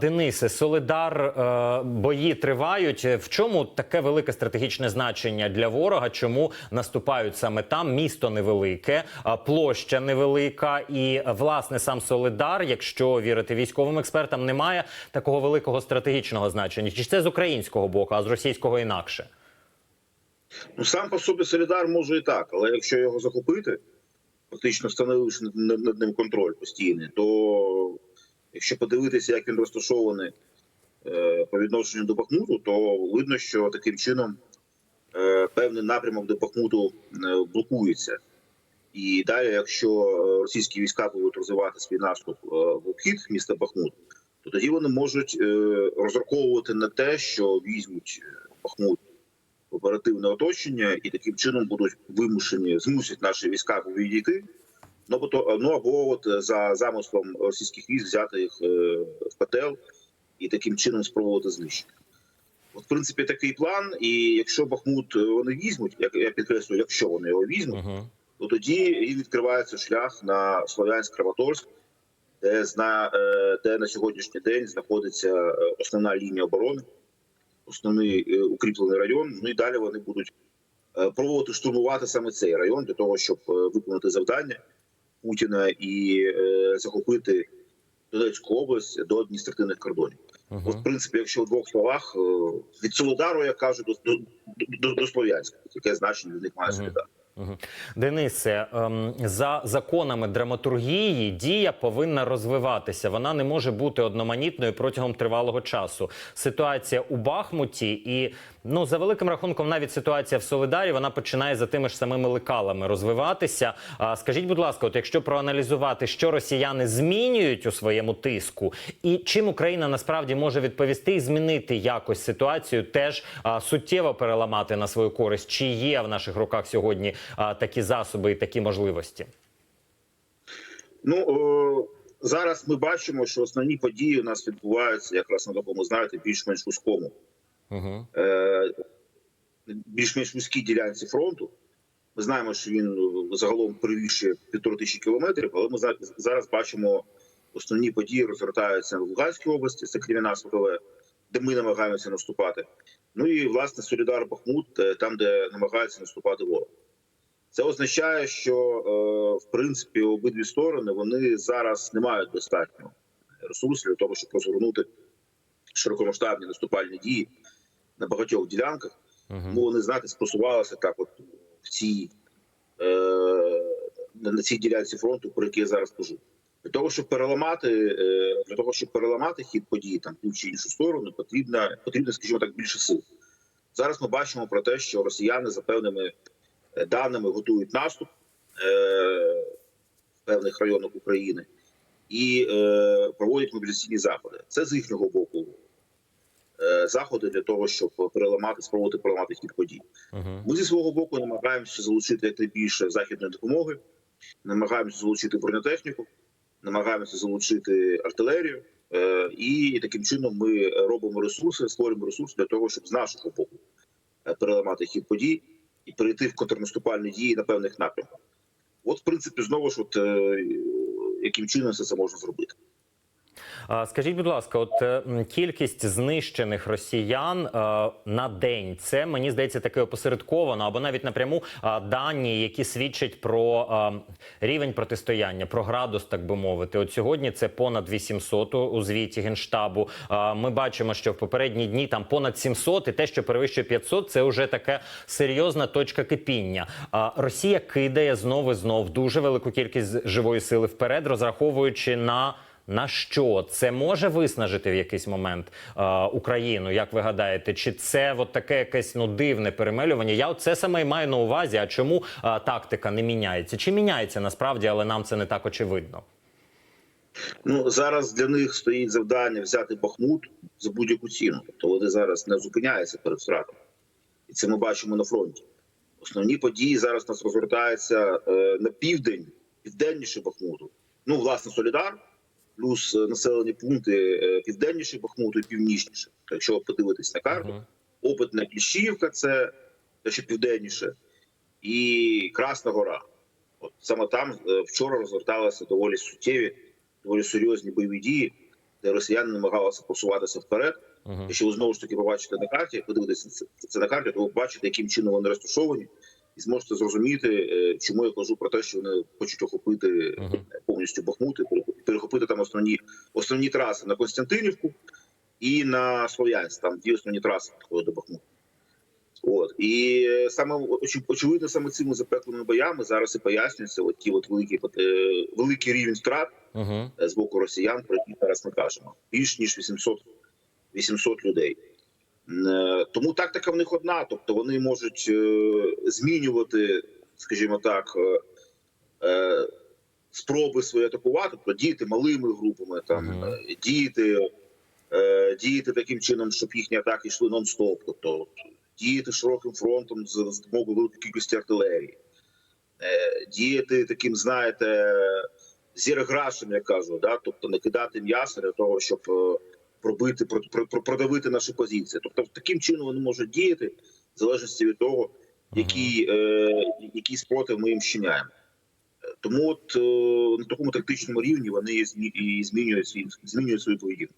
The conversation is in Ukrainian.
Денисе, Солидар, е, бої тривають. В чому таке велике стратегічне значення для ворога? Чому наступають саме там? Місто невелике, площа невелика, і власне сам Солидар, якщо вірити військовим експертам, не має такого великого стратегічного значення. Чи це з українського боку, а з російського інакше? Ну сам по собі Солідар може і так, але якщо його захопити, фактично встановивши над ним контроль постійний, то якщо подивитися, як він розташований е, по відношенню до Бахмуту, то видно, що таким чином е, певний напрямок до Бахмуту е, блокується. І далі, якщо російські війська будуть розвивати свій наступ в обхід міста Бахмут, то тоді вони можуть розраховувати на те, що візьмуть Бахмут в оперативне оточення, і таким чином будуть вимушені змусять наші війська відійти. Ну або то ну або от за замислом російських військ взяти їх е, в ПТЛ і таким чином спробувати знищити. От, в принципі, такий план. І якщо Бахмут е, вони візьмуть, як я підкреслюю, якщо вони його візьмуть, Угу. то тоді відкривається шлях на Слов'янськ Краматорськ, де зна е, де на сьогоднішній день знаходиться е, основна лінія оборони, основний е, укріплений район. Ну і далі вони будуть е, пробувати штурмувати саме цей район для того, щоб е, виконати завдання Путіна і е, захопити Донецьку область до адміністративних кордонів. От, в принципі, якщо в двох словах е, від Солодару, як кажуть, до, до, до, до Слов'янська, яке значення від них має Мгм. Солідар. Денисе, ем, за законами драматургії дія повинна розвиватися. Вона не може бути одноманітною протягом тривалого часу. Ситуація у Бахмуті і ну за великим рахунком, навіть ситуація в Солидарі вона починає за тими ж самими лекалами розвиватися. Скажіть, будь ласка, от якщо проаналізувати, що росіяни змінюють у своєму тиску, і чим Україна насправді може відповісти і змінити якось ситуацію, теж суттєво переламати на свою користь, чи є в наших руках сьогодні такі засоби і такі можливості? Ну о, зараз ми бачимо, що основні події у нас відбуваються якраз на такому, знаєте, більш-менш вузькому, Угу. е, більш-менш вузькій ділянці фронту. Ми знаємо, що він е, загалом перевищує півтори тисячі кілометрів, але ми зараз бачимо основні події розгортаються в Луганській області, це Креміна Сватове, де ми намагаємося наступати. Ну і власне Солідар Бахмут, е, там, де намагається наступати ворог. Це означає, що е, в принципі обидві сторони вони зараз не мають достатньо ресурсів для того, щоб розгорнути широкомасштабні наступальні дії на багатьох ділянках. Тому вони знаєте, спросувалися так, от в цій е, на цій ділянці фронту, про які я зараз кажу. Для того, щоб переламати, е, для того, щоб переламати хід подій там в ту чи іншу сторону, потрібно, потрібно, скажімо так, більше сил. Зараз ми бачимо про те, що росіяни за певними даними готують наступ е, в певних районах України і е, проводять мобілізаційні заходи. Це з їхнього боку е, заходи для того, щоб переламати, спробувати переламати хід подій. Ми зі свого боку намагаємося залучити якнайбільше західної допомоги, намагаємося залучити бронетехніку, намагаємося залучити артилерію. І таким чином ми робимо ресурси, створюємо ресурси для того, щоб з нашого боку переламати хід подій і перейти в контрнаступальні дії на певних напрямках. От, в принципі, знову ж, от е, яким чином це можна зробити. Скажіть, будь ласка, от е, кількість знищених росіян е, на день це мені здається таке опосередковано або навіть напряму дані, які свідчать про рівень протистояння, про градус, так би мовити. От сьогодні це понад 800 у- у звіті генштабу. Ми бачимо, що в попередні дні там понад 700, і те, що перевищує 500, це вже така серйозна точка кипіння. Росія кидає знову і знов дуже велику кількість живої сили вперед, розраховуючи на на що це може виснажити в якийсь момент е, Україну? Як ви гадаєте, чи це от таке якесь ну дивне перемелювання? Я це саме і маю на увазі. А чому е, тактика не міняється? Чи міняється насправді, але нам це не так очевидно? Ну зараз для них стоїть завдання взяти Бахмут за будь-яку ціну. Тобто вони зараз не зупиняються перед втратами, і це ми бачимо на фронті. Основні події зараз нас розгортаються е, на південь, південніше Бахмуту. Ну, власне, Солідар, плюс е, населені пункти е, південніше Бахмуту і північніше. Якщо подивитись на карту, Мгм. опитна Кліщівка, це те, що південніше, і Красна Гора. От саме там е, вчора розгорталися доволі суттєві, доволі серйозні бойові дії, де росіяни намагалися просуватися вперед. Мгм. Якщо ви знову ж таки побачите на карті, подивитися це, це на карті, то ви бачите, яким чином вони розташовані, і зможете зрозуміти, е, чому я кажу про те, що вони хочуть охопити Мгм. повністю Бахмут і перехопити- там основні основні траси на Константинівку і на Слов'янськ. Там дві основні траси підходять до Бахмуту. От і е, саме очевидно, саме цими запеклими боями зараз і пояснюється от ті от великі е, великий рівень втрат Мгм. е, з боку росіян, про які зараз ми кажемо. Більш ніж 800, 800 людей. Е, Тому тактика в них одна, тобто вони можуть е, змінювати, скажімо так, е, спроби свої атакувати, тобто діяти малими групами, там Мгм. е, діяти, діяти таким чином, щоб їхні атаки йшли нон-стоп, тобто діяти широким фронтом з допомогою великої кількості артилерії, діяти таким, знаєте, зірграшем, я кажу, да? тобто не кидати м'ясо для того, щоб пробити, про- про- про- продавити наші позиції. Тобто, таким чином вони можуть діяти в залежності від того, який, е, який спротив ми їм вчиняємо. Е, Тому от е, на такому тактичному рівні вони і змінюють свій змінюють свою поведінку.